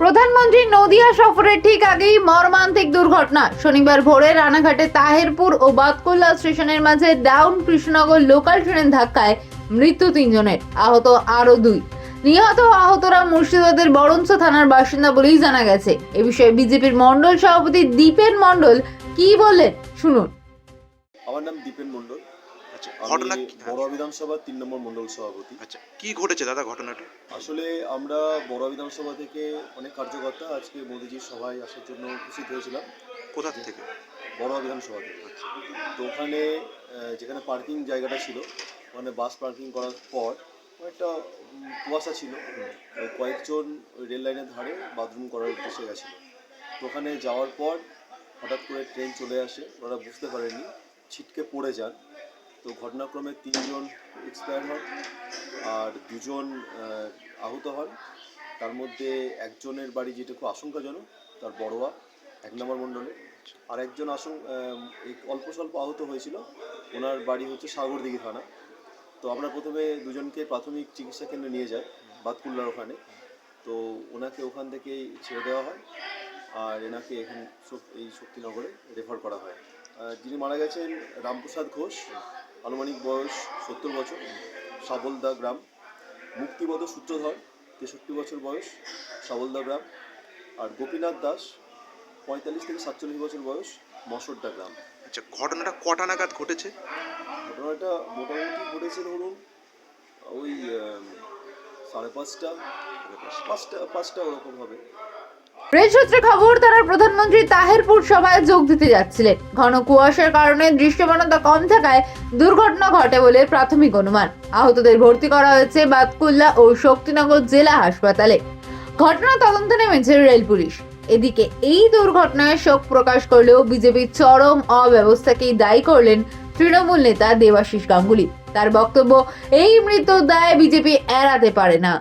প্রধানমন্ত্রী নদিয়া সফরের ঠিক আগেই মর্মান্তিক দুর্ঘটনা। শনিবার ভোরে রানাঘাটে তাহেরপুর ও বাতকুল্লা স্টেশনের মাঝে ডাউন কৃষ্ণনগর লোকাল ট্রেনের ধাক্কায় মৃত্যু তিনজনের, আহত আরও দুই। নিহত আহতরা মুর্শিদাবাদের বরঞ্চ থানার বাসিন্দা বলেই জানা গেছে। এ বিষয়ে বিজেপির মণ্ডল সভাপতি দীপেন মণ্ডল কি বললেন? শুনুন। আমার নাম দীপেন মণ্ডল। আচ্ছা ঘটনা আমি কি- বিধানসভার তিন নম্বর মণ্ডল সভাপতি। আচ্ছা কি ঘটেছে দাদা ঘটনাটা? আসলে আমরা বড়ুয়া বিধানসভা থেকে অনেক কার্যকর্তা আজকে মোদিজির সভায় আসার জন্য উপস্থিত হয়েছিলাম। কোথা থেকে? বড়ুয়া বিধানসভা থেকে। তো ওখানে যেখানে পার্কিং জায়গাটা ছিল ওখানে বাস পার্কিং করার পর একটা কুয়াশা ছিল। কয়েকজন ওই রেল লাইনের ধারে বাথরুম করার উদ্দেশ্যে গেছিল। তো ওখানে যাওয়ার পর হঠাৎ করে ট্রেন চলে আসে। ওরা বুঝতে পারেনি ছিটকে পড়ে যান। তো ঘটনাক্রমে তিনজন এক্সপায়ার হন আর দুজন আহত হন। তার মধ্যে একজনের বাড়ি যেটা খুব আশঙ্কাজনক, তার বড়োয়া, এক নম্বর মণ্ডলে। আর একজন আসং এই অল্প স্বল্প আহত হয়েছিল। ওনার বাড়ি হচ্ছে সাগরদিঘি থানা। তো আমরা প্রথমে দুজনকে প্রাথমিক চিকিৎসা কেন্দ্রে নিয়ে যাই, বাতকুল্লার ওখানে। তো ওনাকে ওখান থেকেই ছেড়ে দেওয়া হয়। আর এনাকে এখন এই শক্তিনগরে রেফার করা হয়। যিনি মারা গেছেন রামপ্রসাদ ঘোষ আনুমানিক বয়স সত্তর বছর সাবলদা গ্রাম। মুক্তিপদ সূত্রধর তেষট্টি বছর বয়স সাবলদা গ্রাম। আর গোপীনাথ দাস পঁয়তাল্লিশ থেকে সাতচল্লিশ বছর বয়স মসরদা গ্রাম। আচ্ছা ঘটনাটা কটা নাগাদ ঘটেছে? ঘটনাটা মোটামুটি ঘটেছে ধরুন ওই সাড়ে পাঁচটা। পাঁচটা পাঁচটা ওরকম হবে। রেল সূত্রে খবর তারা প্রধানমন্ত্রী তাহেরপুর সভায় যোগ দিতে যাচ্ছিলেন। ঘন কুয়াশার কারণে দৃশ্যমানতা কম থাকায় দুর্ঘটনা ঘটে বলে প্রাথমিক অনুমান। আহতদের ভর্তি করা হয়েছে বাতকুল্লা ও শক্তিনগর জেলা হাসপাতালে। ঘটনা তদন্তে নেমেছে রেল পুলিশ। এদিকে এই দুর্ঘটনায় শোক প্রকাশ করলেও বিজেপির চরম অব্যবস্থাকেই দায়ী করলেন তৃণমূল নেতা দেবাশিস গাঙ্গুলি। তার বক্তব্য, এই মৃত্যুর দায় বিজেপি এড়াতে পারে না।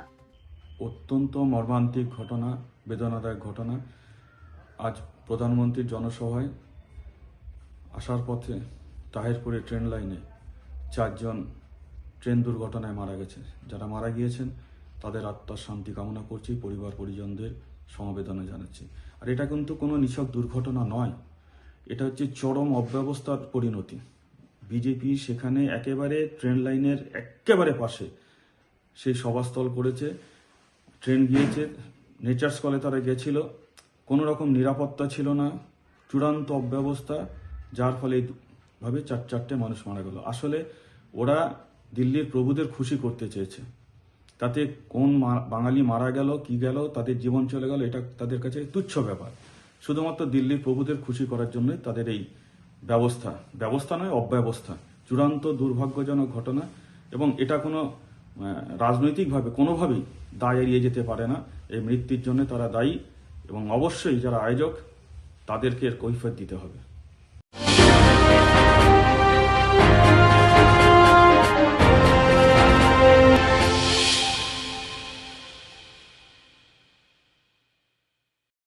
অত্যন্ত মর্মান্তিক ঘটনা। বেদনাদায়ক ঘটনা। আজ প্রধানমন্ত্রীর জনসভায় আসার পথে তাহিরপুরে ট্রেন লাইনে চারজন ট্রেন দুর্ঘটনায় মারা গেছে। যারা মারা গিয়েছেন, তাদের আত্মার শান্তি কামনা করছি, পরিবার পরিজনদের সমবেদনা জানাচ্ছি। আর এটা কিন্তু কোনো নিছক দুর্ঘটনা নয়। এটা হচ্ছে চরম অব্যবস্থার পরিণতি। বিজেপি সেখানে একেবারে ট্রেন লাইনের একেবারে পাশে সেই সভাস্থল করেছে, ট্রেন গিয়েছে নেচার্স কলে তারা গেছিল কোনো রকম নিরাপত্তা ছিল না, চূড়ান্ত অব্যবস্থা, যার ফলে এই ভাবে চার চারটে মানুষ মারা গেল। আসলে ওরা দিল্লির প্রভুদের খুশি করতে চেয়েছে। তাতে কোন বাঙালি মারা গেল, কি গেল, তাদের জীবন চলে গেল, এটা তাদের কাছে তুচ্ছ ব্যাপার। শুধুমাত্র দিল্লির প্রভুদের খুশি করার জন্যই তাদের এই ব্যবস্থা। ব্যবস্থা নয়, অব্যবস্থা। চূড়ান্ত দুর্ভাগ্যজনক ঘটনা এবং এটা কোনো রাজনৈতিকভাবে কোনোভাবেই দায় এড়িয়ে যেতে পারে না। এই মৃত্যুর জন্য তারা দায়ী এবং অবশ্যই যারা আয়োজক তাদেরকে এর কৈফিয়ত দিতে হবে।